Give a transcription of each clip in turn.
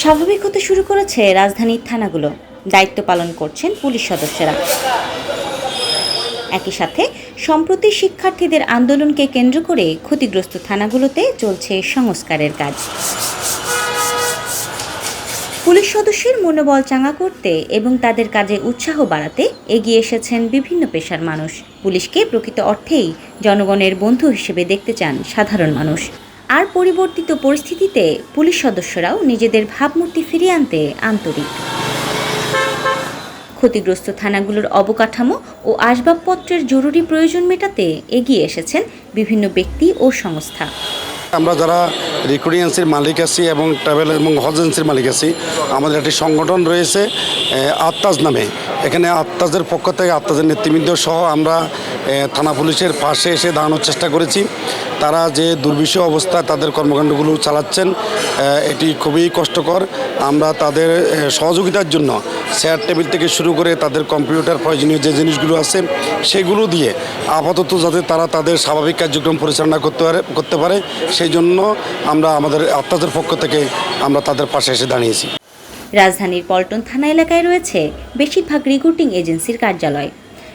স্বাভাবিক হতে শুরু করেছে রাজধানীর থানাগুলো। দায়িত্ব পালন করছেন পুলিশ সদস্যরা। একই সাথে সম্প্রতি শিক্ষার্থীদের আন্দোলনকে কেন্দ্র করে ক্ষতিগ্রস্ত থানাগুলোতে চলছে সংস্কারের কাজ। পুলিশ সদস্যের মনোবল চাঙা করতে এবং তাদের কাজে উৎসাহ বাড়াতে এগিয়ে এসেছেন বিভিন্ন পেশার মানুষ। পুলিশকে প্রকৃত অর্থেই জনগণের বন্ধু হিসেবে দেখতে চান সাধারণ মানুষ। আর পরিবর্তিত পরিস্থিতিতে পুলিশ সদস্যরাও নিজেদের ভাবমূর্তি ফিরিয়ে আনতে আন্তরিক। ক্ষতিগ্রস্ত থানাগুলোর অবকাঠামো ও আসবাবপত্রের জরুরি প্রয়োজন মেটাতে এগিয়ে এসেছেন বিভিন্ন ব্যক্তি ও সংস্থা। আমরা যারা রিক্রুটিং এজেন্সির মালিক আছি এবং ট্রাভেল এবং হজ এজেন্সির মালিক আছি, আমাদের একটি সংগঠন রয়েছে আত্মাজ নামে। এখানে আত্মাজের পক্ষ থেকে আত্মাজের নেতৃবৃন্দ সহ আমরা থানা পুলিশের পাশে এসে দাঁড়ানোর চেষ্টা করেছি। তারা যে দুর্বিষহ অবস্থায় তাদের কর্মকাণ্ডগুলো চালাচ্ছেন এটি খুবই কষ্টকর। আমরা তাদের সহযোগিতার জন্য চেয়ার টেবিল থেকে শুরু করে তাদের কম্পিউটার, প্রয়োজনীয় যে জিনিসগুলো আছে, সেগুলো দিয়ে আপাতত যাতে তারা তাদের স্বাভাবিক কার্যক্রম পরিচালনা করতে পারে করতে পারে সেই জন্য আমরা আমাদের আত্মাদের পক্ষ থেকে আমরা তাদের পাশে এসে দাঁড়িয়েছি। রাজধানীর পল্টন থানা এলাকায় রয়েছে বেশিরভাগ রিক্রুটিং এজেন্সির কার্যালয়।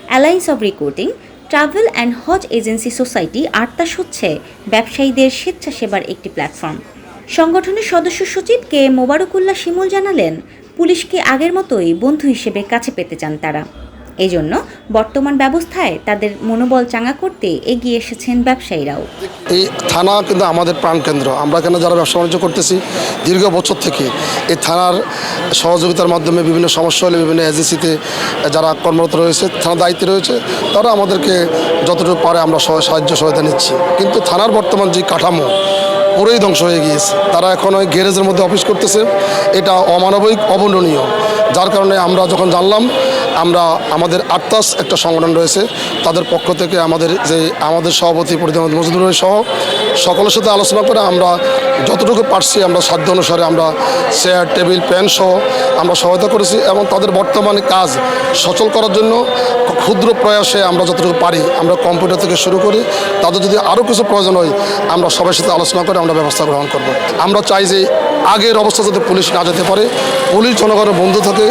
Alliance of recruiting travel and Hajj agency society আর্তাস হচ্ছে ব্যবসায়ীদের স্বেচ্ছাসেবার একটি প্ল্যাটফর্ম। সংগঠনের সদস্য সচিব কে মোবারকুল্লাহ শিমুল জানালেন, পুলিশকে আগের মতোই বন্ধু হিসেবে কাছে পেতে চান তারা। এজন্য বর্তমান ব্যবস্থায় তাদের মনোবল চাঙা করতে এগিয়ে এসেছেন ব্যবসায়ীরাও। এই থানা কিন্তু আমাদের প্রাণকেন্দ্র আমরা কেন যারা ব্যবসা বাণিজ্য করতেছি, দীর্ঘ বছর থেকে এই থানার সহযোগিতার মাধ্যমে বিভিন্ন সমস্যা হলে বিভিন্ন এজেন্সিতে যারা কর্মরত রয়েছে থানা দায়িত্বে রয়েছে, তারা আমাদেরকে যতটুকু পারে আমরা সাহায্য সহায়তা নিচ্ছি। কিন্তু থানার বর্তমান যে কাঠামো, পুরোই ধ্বংস হয়ে গিয়েছে। তারা এখন ওই গ্যারেজের মধ্যে অফিস করতেছে। এটা অমানবিক, অবর্ণনীয়। যার কারণে আমরা যখন জানলাম আমরা আমাদের আত্মাস একটা সংগঠন রয়েছে। তাদের পক্ষ থেকে আমাদের যে, আমাদের সভাপতি পরিধান মজদুর সহ সকলের সাথে আলোচনা করে আমরা যতটুকু পারছি আমরা সাধ্য অনুসারে আমরা চেয়ার টেবিল প্যান সহ আমরা সহায়তা করেছি এবং তাদের বর্তমানে কাজ সচল করার জন্য ক্ষুদ্র প্রয়াসে আমরা যতটুকু পারি আমরা কম্পিউটার থেকে শুরু করি তাদের যদি আরও কিছু প্রয়োজন হয় আমরা সবার সাথে আলোচনা করে আমরা ব্যবস্থা গ্রহণ করব। আমরা চাই যে আগের অবস্থা যাতে পুলিশ না যেতে পারে। পুলিশ জনগণের বন্ধু থাকে।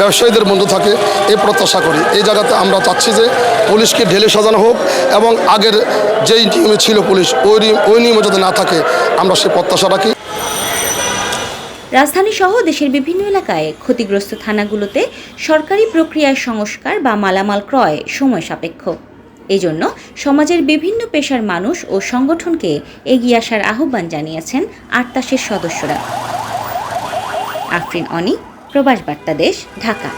ব্যবসায়ীদের বন্ধু থাকে এই প্রত্যাশা করি। এই জায়গাতে আমরা চাচ্ছি যে পুলিশকে ঢেলে সাজানো হোক এবং আগের যেই নিয়মে ছিল পুলিশ, ওই ওই নিয়মে যাতে না থাকে, আমরা সেই প্রত্যাশা রাখি। রাজধানী সহ দেশের বিভিন্ন এলাকায় ক্ষতিগ্রস্ত থানাগুলোতে সরকারি প্রক্রিয়ায় সংস্কার বা মালামাল ক্রয় সময় সাপেক্ষ। এজন্য সমাজের বিভিন্ন পেশার মানুষ ও সংগঠনকে এগিয়ে আসার আহ্বান জানিয়েছেন আটতাসের সদস্যরা। আফরিন অনি প্রবাস বার্তা দেশ ঢাকা।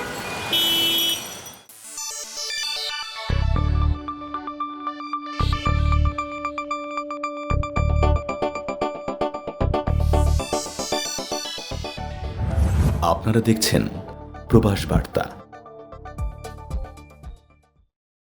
আপনারা দেখছেন প্রবাস বার্তা।